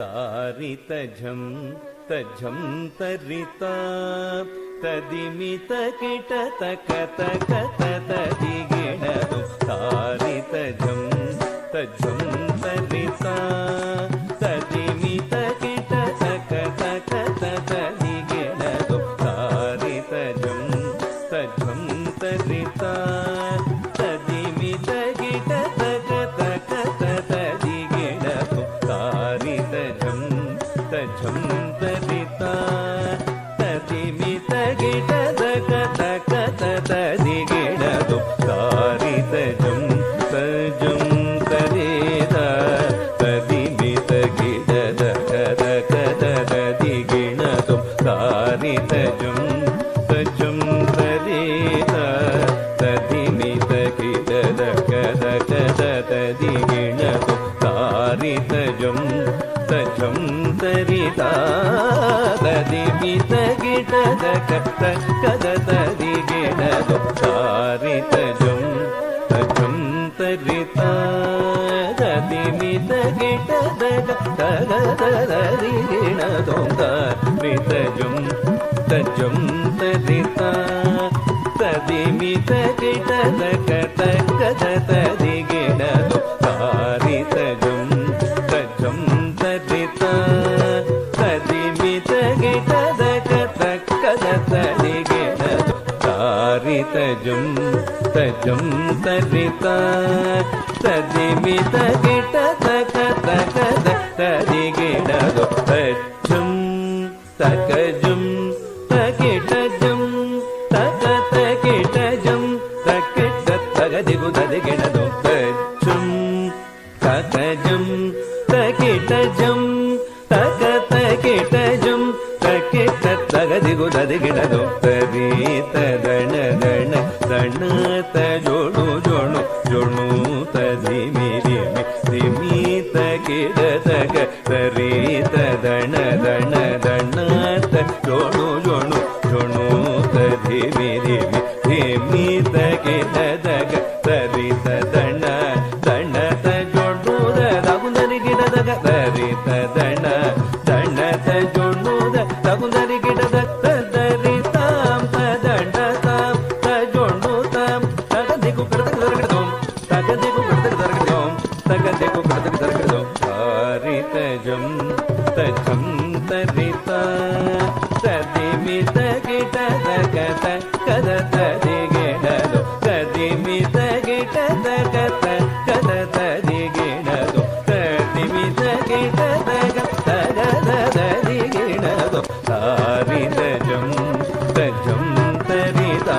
तारितझं तझं तरिता तदिमितटतकतकतदि गिण तारितम् तरिता। विता कति तगि दद कथ किणतु सारितजं तजु प्रदिता तदि तगि दद कदा कति गिणतु तदि ತದಿಮಿ ತಗಿಡದ ಕತ್ತಕ್ಕದ ತದಿಗಿಡದು ತಾರಿತ ಜುಂ ತಜುಂ ತರಿತ ತದಿಮಿ ತಗಿಡದ ತಗದರಿಗಿಣದು ತಾರಿತ ಜುಂ ತಜುಂ ತರಿತ ತದಿಮಿ ತಗಿಡದ ಕತ್ತಕ್ಕದ ತದಿ తజం తజం తదిత తదిమి తగిట తక తక తది గిడగ తజం తకజం తకిటజం తక తకిటజం తకిట తగదిగు తది గిడదు తజం తకజం తకిటజం తక తకిటజం ತಕಿತ ತಗದಿಗು ದದಿಗಿಡಗು ತದೀತ ದಣ ದಣ ದಣ ತ ಜೋಣು ಜೋಣು ಜೋಣು ತ ಧಿಮಿ ಧಿಮಿ ಧಿಮಿ ತಕಿಡ ತಗ ತರೀತ ದಣ ದಣ ದಣ ತ ಜೋಣು ಜೋಣು ಜೋಣು ತ ಧಿಮಿ ಧಿಮಿ ಧಿಮಿ ತಕಿಡ ತಗ ತರೀತ ದಣ ದಣ ತ ಜೋಣು ದಗು ದರಿಗಿಡದಗ ತರೀತ ದಣ ದಣ ತ తగదెకు కథకి దొరకదు హారితజం తజం తరిత తదిమి తగిట తగత కద తదిగిడదు తదిమి తగిట తగత కద తదిగిడదు తదిమి తగిట తగత తగద తదిగిడదు హారితజం తజం తరితా